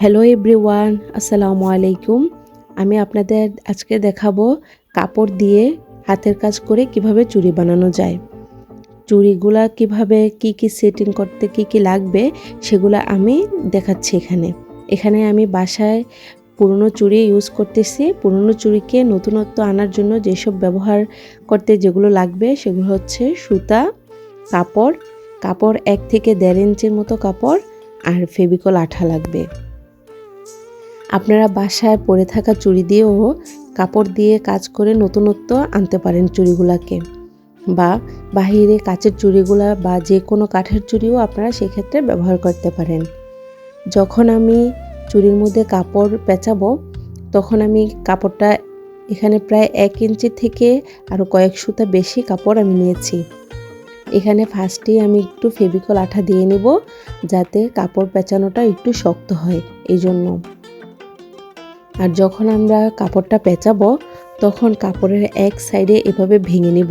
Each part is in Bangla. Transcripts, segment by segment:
হ্যালো এভরিওয়ান আসসালামু আলাইকুম। আমি আপনাদের আজকে দেখাবো কাপড় দিয়ে হাতের কাজ করে কীভাবে চুড়ি বানানো যায়। চুড়িগুলা কীভাবে কি কি সেটিং করতে কি কি লাগবে সেগুলো আমি দেখাচ্ছি এখানে। এখানে আমি বাসায় পুরনো চুড়ি ইউজ করতেছি। পুরনো চুড়িকে নতুনত্ব আনার জন্য যেসব ব্যবহার করতে যেগুলো লাগবে সেগুলো হচ্ছে সুতা, কাপড় কাপড় এক থেকে দেড় ইঞ্চের মতো কাপড় আর ফেবিকল আঠা লাগবে। আপনারা বাসায় পরে থাকা চুড়ি দিয়েও কাপড় দিয়ে কাজ করে নতুনত্ব আনতে পারেন চুড়িগুলাকে। বা বাহিরে কাচের চুড়িগুলা বা যে কোনো কাঠের চুড়িও আপনারা সেক্ষেত্রে ব্যবহার করতে পারেন। যখন আমি চুড়ির মধ্যে কাপড় পেঁচাবো, তখন আমি কাপড়টা এখানে প্রায় এক ইঞ্চি থেকে আরও কয়েক সুতা বেশি কাপড় আমি নিয়েছি। এখানে ফার্স্টেই আমি একটু ফেবিকল আঠা দিয়ে নেব, যাতে কাপড় পেঁচানোটা একটু শক্ত হয় এই জন্য আর যখন আমরা কাপড়টা পেঁচাবো, তখন কাপড়ের এক সাইডে এভাবে ভেঙে নেব,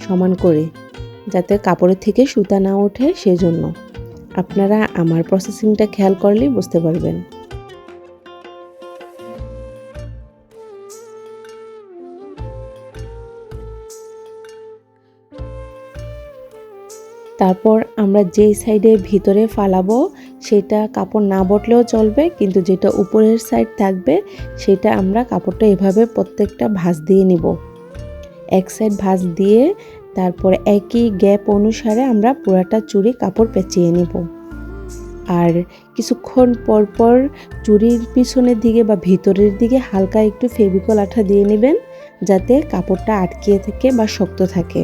সমান করে, যাতে কাপড়ের থেকে সুতা না ওঠে সেজন্য। আপনারা আমার প্রসেসিংটা খেয়াল করলেই বুঝতে পারবেন। তারপর আমরা যেই সাইডে ভিতরে ফালাবো, সেটা কাপড় না বটলেও চলবে, কিন্তু যেটা উপরের সাইড থাকবে, সেটা আমরা কাপড়টা এভাবে প্রত্যেকটা ভাঁজ দিয়ে নিব। এক সাইড ভাঁজ দিয়ে তারপর একই গ্যাপ অনুসারে আমরা পুরাটা চুড়ি কাপড় পেঁচিয়ে নিব। আর কিছুক্ষণ পর পর চুরির পিছনের দিকে বা ভিতরের দিকে হালকা একটু ফেবিকল আঠা দিয়ে নেবেন, যাতে কাপড়টা আটকিয়ে থাকে বা শক্ত থাকে।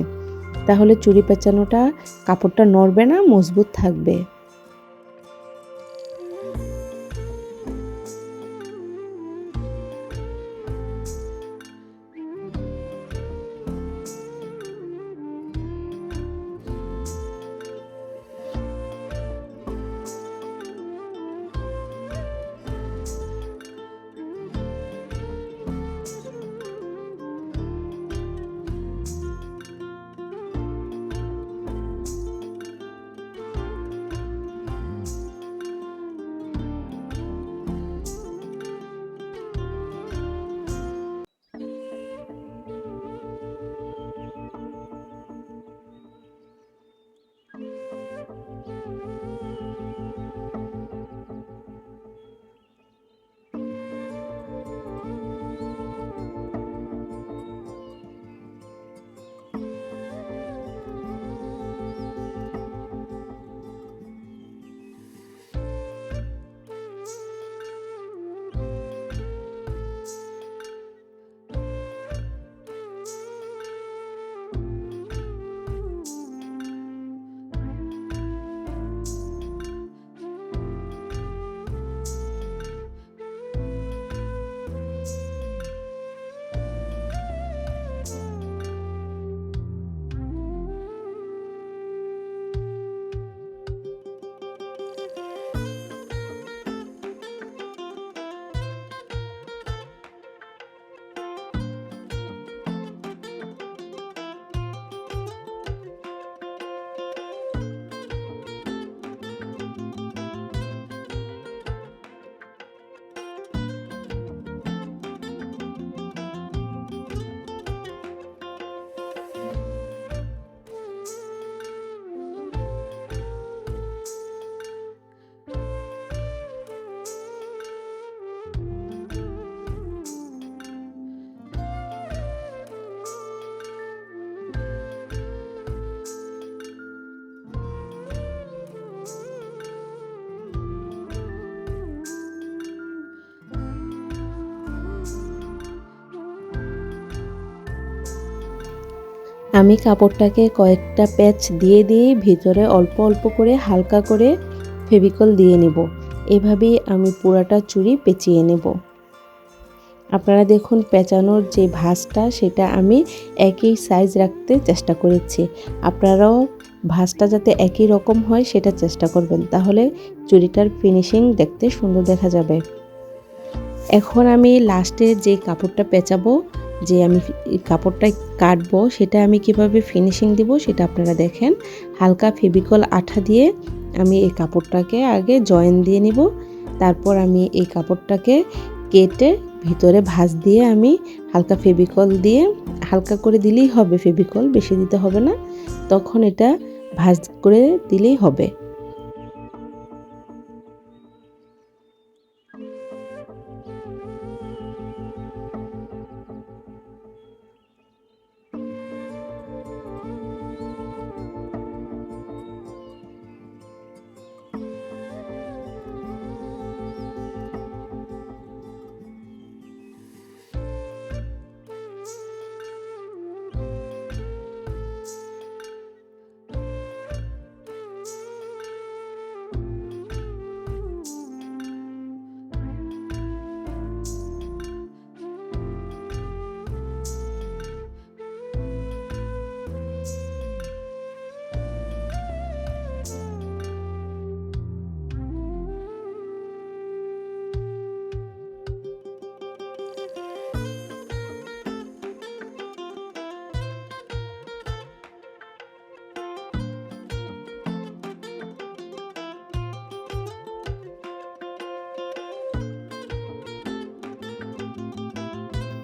তাহলে চুড়ি পেঁচানোটা কাপড়টা নড়বে না মজবুত থাকবে। আমি কাপড়টাকে কয়েকটা প্যাচ দিয়ে দিয়ে ভিতরে অল্প অল্প করে হালকা করে ফেভিকল দিয়ে নেব। এভাবেই আমি পুরাটা চুড়ি পেঁচিয়ে নেব। আপনারা দেখুন পেঁচানোর যে ভাঁজটা, সেটা আমি একই সাইজ রাখতে চেষ্টা করেছি। আপনারাও ভাঁজটা যাতে একই রকম হয়, সেটা চেষ্টা করবেন। তাহলে চুড়িটার ফিনিশিং দেখতে সুন্দর দেখা যাবে। এখন আমি লাস্টে যে কাপড়টা পেঁচাবো যে আমি কাপড়টা কাটবো, সেটা আমি কীভাবে ফিনিশিং দিব সেটা আপনারা দেখেন। হালকা ফেবিকল আঠা দিয়ে আমি এই কাপড়টাকে আগে জয়েন দিয়ে নিব। তারপর আমি এই কাপড়টাকে কেটে ভিতরে ভাঁজ দিয়ে আমি হালকা ফেবিকল দিয়ে, হালকা করে দিলেই হবে ফেবিকল বেশি দিতে হবে না। তখন এটা ভাঁজ করে দিলেই হবে।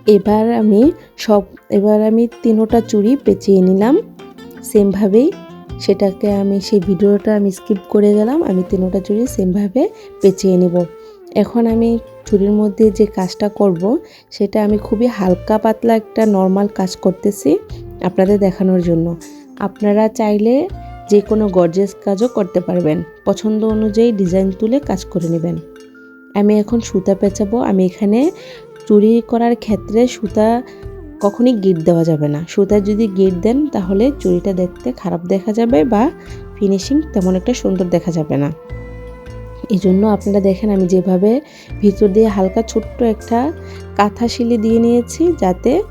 এবার আমি সব, এবার আমি তিনোটা চুড়ি পেঁচিয়ে নিলাম। সেমভাবেই সেটাকে আমি সেই ভিডিওটা আমি স্কিপ করে গেলাম, আমি তিনোটা চুড়ি সেমভাবে পেঁচিয়ে নেব। এখন আমি চুড়ির মধ্যে যে কাজটা করব, সেটা আমি খুবই হালকা পাতলা একটা নর্মাল কাজ করতেছি আপনাদের দেখানোর জন্য। আপনারা চাইলে যে কোনো গর্জেস কাজও করতে পারবেন। পছন্দ অনুযায়ী ডিজাইন তুলে কাজ করে নেবেন। আমি এখন সুতা পেঁচাবো, আমি এখানে চুরি করার ক্ষেত্রে সুতা কখনই গিট দেওয়া যাবে না। সুতা যদি গিট দেন, তাহলে চুরিটা দেখতে খারাপ দেখা যাবে বা ফিনিশিং তেমন একটা সুন্দর দেখা যাবে না। এই জন্য আপনারা দেখেন, আমি যেভাবে ভিতর দিয়ে হালকা ছোট্ট একটা কাঁথা শিলি দিয়ে নিয়েছি যাতে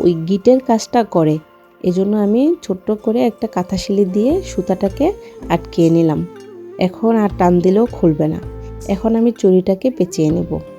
ওই গিটের কাজটা করে। এই জন্য আমি ছোট্ট করে একটা কাঁথা শিলি দিয়ে সুতাটাকে আটকিয়ে নিলাম। এখন আর টান দিলেও খুলবে না। এখন আমি চুড়িটাকে পেঁচিয়ে নেব।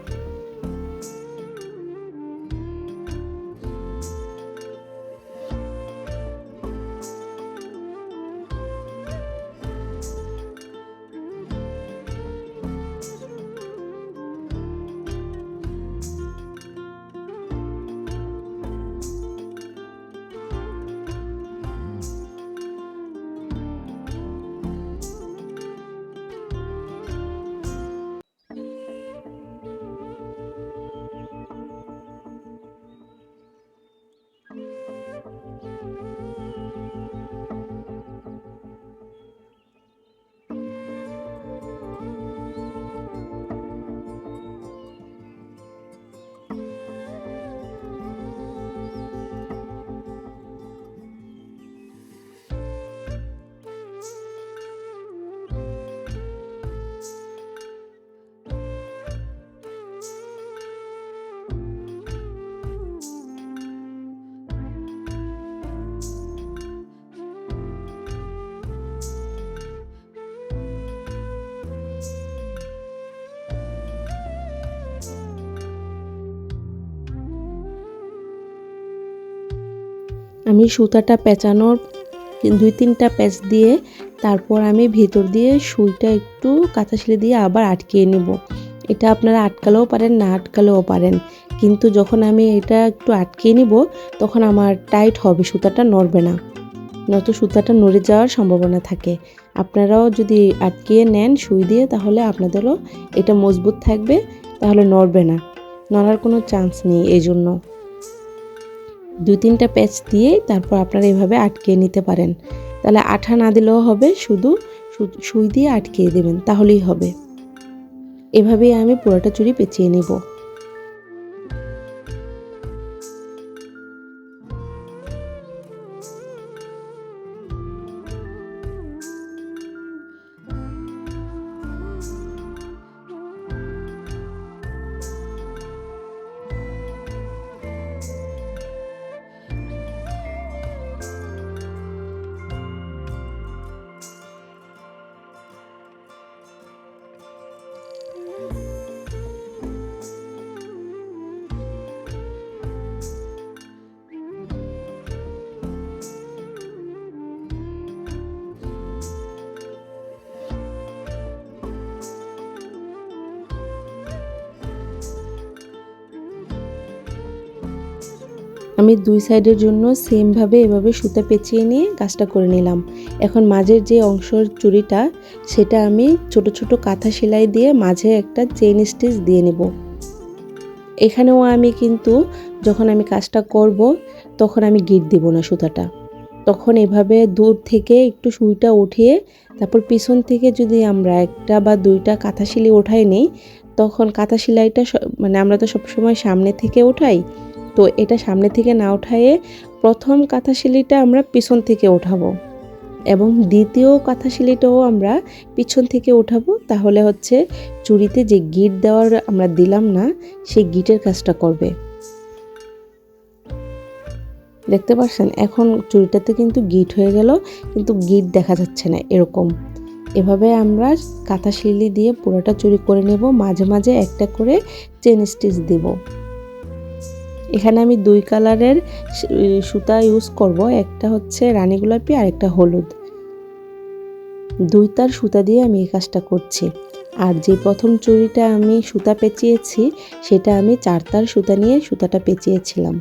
আমি সুতাটা পেঁচানোর দুই তিনটা প্যাচ দিয়ে তারপর আমি ভেতর দিয়ে সুইটা একটু কাঁথা শিলে দিয়ে আবার আটকিয়ে নেব। এটা আপনারা আটকালেও পারেন, না আটকালেও পারেন। কিন্তু যখন আমি এটা একটু আটকিয়ে নিব, তখন আমার টাইট হবে, সুতাটা নড়বে না। নয়তো সুতাটা নড়ে যাওয়ার সম্ভাবনা থাকে। আপনারাও যদি আটকিয়ে নেন সুই দিয়ে, তাহলে আপনাদেরও এটা মজবুত থাকবে, তাহলে নড়বে না। নড়ার কোনো চান্স নেই এই জন্য দুই তিনটা প্যাচ দিয়ে তারপর আপনারা এভাবে আটকে নিতে পারেন। তাহলে আঠা না দিলেও হবে, শুধু সুই দিয়ে আটকিয়ে দেবেন, তাহলেই হবে। এভাবেই আমি পুরোটা চুড়ি পেঁচিয়ে নেব। আমি দুই সাইডের জন্য সেমভাবে এভাবে সুতা পেঁচিয়ে নিয়ে কাজটা করে নিলাম। এখন মাঝের যে অংশের চুড়িটা, সেটা আমি ছোট ছোট কাঁথা সেলাই দিয়ে মাঝে একটা চেইন স্টিচ দিয়ে নেব। এখানেও আমি কিন্তু যখন আমি কাজটা করব, তখন আমি গিট দিব না সুতাটা। তখন এভাবে দূর থেকে একটু সুইটা উঠিয়ে, তারপর পিছন থেকে যদি আমরা একটা বা দুইটা কাঁথা সিলি ওঠাই নিই, তখন কাঁথা সেলাইটা মানে আমরা তো সবসময় সামনে থেকে ওঠাই তো এটা সামনে থেকে না উঠায়ে প্রথম কাঁথা সিলিটা আমরা পিছন থেকে ওঠাবো এবং দ্বিতীয় কাঁথা সিলিটাও আমরা পিছন থেকে উঠাবো। তাহলে হচ্ছে চুড়িতে যে গিট দেওয়ার আমরা দিলাম না, সেই গিটের কাজটা করবে। দেখতে পাচ্ছেন এখন চুড়িটাতে কিন্তু গিট হয়ে গেল, কিন্তু গিট দেখা যাচ্ছে না এরকম। এভাবে আমরা কাঁথা শিলি দিয়ে পুরোটা চুরি করে নেব। মাঝে মাঝে একটা করে চেন স্টিচ দেব। এখানে আমি দুই কালারের সুতা ইউজ করব। একটা হচ্ছে রানী গোলাপি আর একটা হলুদ। দুই তার সুতা দিয়ে আমি এই কাজটা করছি। আর যে প্রথম চুরিটা আমি সুতা পেঁচিয়েছি, সেটা আমি চারতার সুতা নিয়ে সুতাটা পেঁচিয়েছিলাম।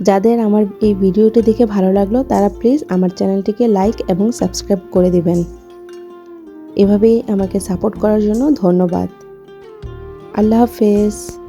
যাদের আমার এই ভিডিওটি দেখে ভালো লাগল, তারা প্লিজ আমার চ্যানেলটিকে লাইক এবং সাবস্ক্রাইব করে দেবেন। এভাবেই আমাকে সাপোর্ট করার জন্য ধন্যবাদ। আল্লাহ হাফেজ।